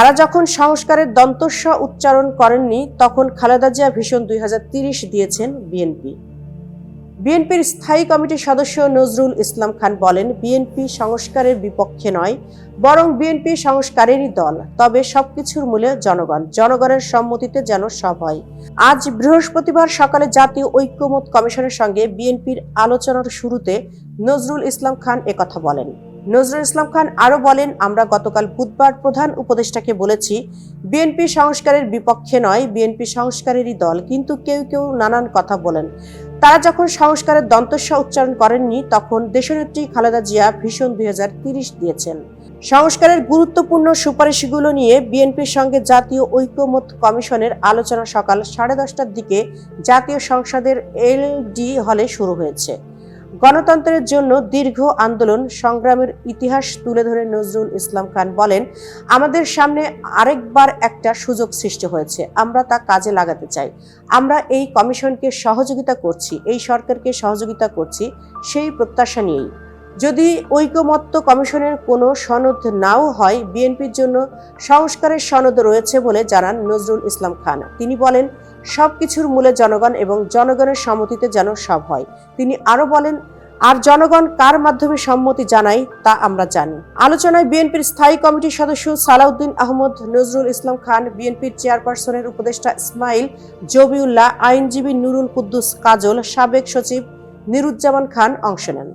তারা যখন সংস্কারের দন্তস্ব উচ্চারণ করেননি, তখন খালেদা জিয়া ভীষণ দুই দিয়েছেন বিএনপি। বিএনপির স্থায়ী কমিটির সদস্য নজরুল ইসলাম খান বলেন, বিএনপি সংস্কারের বিপক্ষে নয়, বরং বিএনপি সংস্কারেরই দল। তবে সবকিছুর মূলে জনগণ, জনগণের সম্মতিতে যেন সব হয়। আজ বৃহস্পতিবার সকালে জাতীয় ঐক্যমত কমিশনের সঙ্গে বিএনপির আলোচনার শুরুতে নজরুল ইসলাম খান একথা বলেন। নজরুল ইসলাম খান আরও বলেন, আমরা গতকাল বুধবার প্রধান উপদেষ্টাকে বলেছি, বিএনপি সংস্কারের বিপক্ষে নয়, বিএনপি সংস্কারেরই দল, কিন্তু কেউ কেউ নানান কথা বলেন। তারা যখন সংস্কারের দন্তস্ব উচ্চারণ করেননি, তখন দেশনেত্রী খালেদা জিয়া ভীষণ দুই দিয়েছেন। সংস্কারের গুরুত্বপূর্ণ সুপারিশগুলো নিয়ে বিএনপির সঙ্গে জাতীয় ঐক্যমত কমিশনের আলোচনা সকাল সাড়ে দশটার দিকে জাতীয় সংসদের এলডি হলে শুরু হয়েছে। গণতন্ত্রের জন্য দীর্ঘ আন্দোলন সংগ্রামের ইতিহাস তুলে ধরে নজরুল ইসলাম খান বলেন, আমাদের সামনে আরেকবার একটা সুযোগ সৃষ্টি হয়েছে। আমরা তা কাজে লাগাতে চাই। আমরা এই কমিশনকে সহযোগিতা করছি, এই সরকারকে সহযোগিতা করছি, সেই প্রত্যাশা নিয়েই। যদি ঐকমত্য কমিশনের কোনো সনদ নাও হয়, বিএনপির জন্য সংস্কারের সনদ রয়েছে বলে জানান নজরুল ইসলাম খান। তিনি বলেন সব কিছুর মূলে জনগণ এবং জনগণের সম্মতিতে যেন সব হয়। তিনি আরও বলেন, আর জনগণ কার মাধ্যমে সম্মতি জানায় তা আমরা জানি। আলোচনায় বিএনপির স্থায়ী কমিটির সদস্য সালাউদ্দিন আহমদ, নজরুল ইসলাম খান, বিএনপির চেয়ারপারসনের উপদেষ্টা ইসমাইল, জবিউল্লাহ, আইনজীবী নুরুল কুদ্দুস কাজল, সাবেক সচিব নিরুজ্জামান খান অংশ নেন।